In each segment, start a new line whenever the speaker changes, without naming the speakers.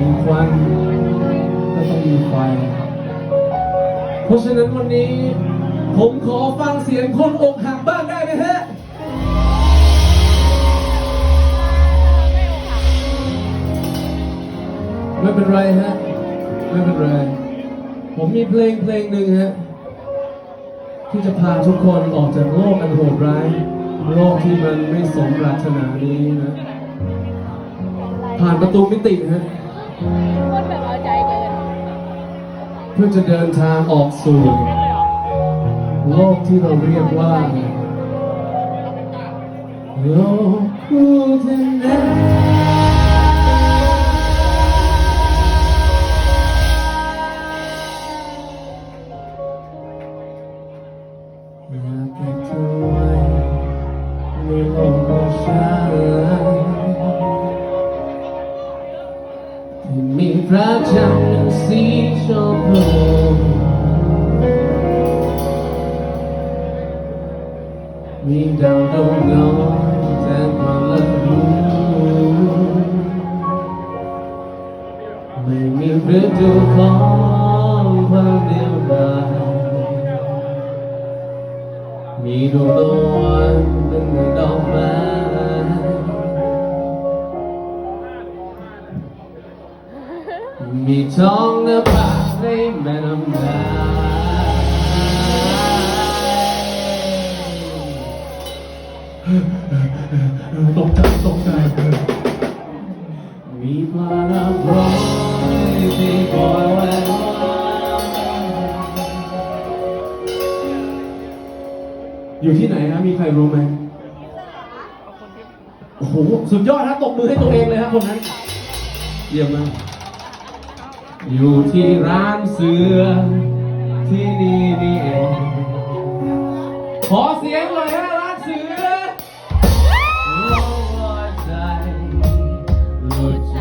มีควันก็ต้องมีไฟ เพราะฉะนั้นวันนี้ ผมขอฟังเสียงคนอกหักบ้างได้ไหมฮะไม่เป็นไรฮะ ไม่เป็นไร ผมมีเพลงเพลงหนึ่งฮะ ที่จะพาทุกคนออกจากโลกอันโหดร้าย โลกที่มันไม่สมปรารถนานี้นะ ผ่านประตูมิติฮะ
พูดแบบเอาใจเกิน
เพื่อจะเดินทางออกสู่ โลกที่เราเรียกว่าโลกคู่เธอนั้นอยากเก็บเธอไว้ในโลกของฉัน ที่มีพระจันทร์สีชมพูมีดาวดวงน้อยแทนความละรู้ไม่มีฤดูของความเดียวดายมี มีท้องหน้าผาในแม่น้ำนา
ตกใจตกใจ
มีปลาละร้อยที่คอยแววอยู่ที่ไหนฮะมีใครรู้ไหมโอ้โห สุดยอดครับตบมือให้ตัวเองเลยครับคนนั้น เยี่ยมมาก อยู่ที่ร้านเสือที่นี่นี่เองขอเสียงเลยฮะร้านเสือลอยใจหลุดจ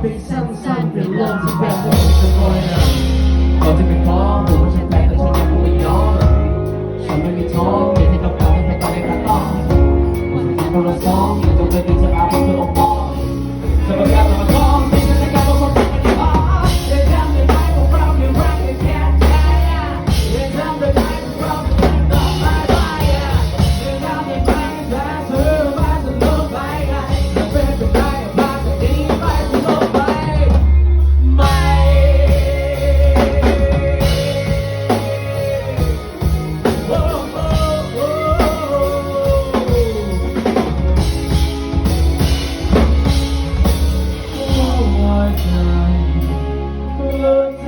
เป็นสั้นๆหรือลอที่แปลว่าจะคอยนะก่อนจะเป็นพ่อผมว่าฉันแปลแต่ฉันยังไม่ยอมฉันไม่มีท้องเห็นที่ต้องการให้ใครตายในกระต้องมันเป็นเพราะเราซ้องอยู่ตรงเธอที่จะอาบเธอออบ time.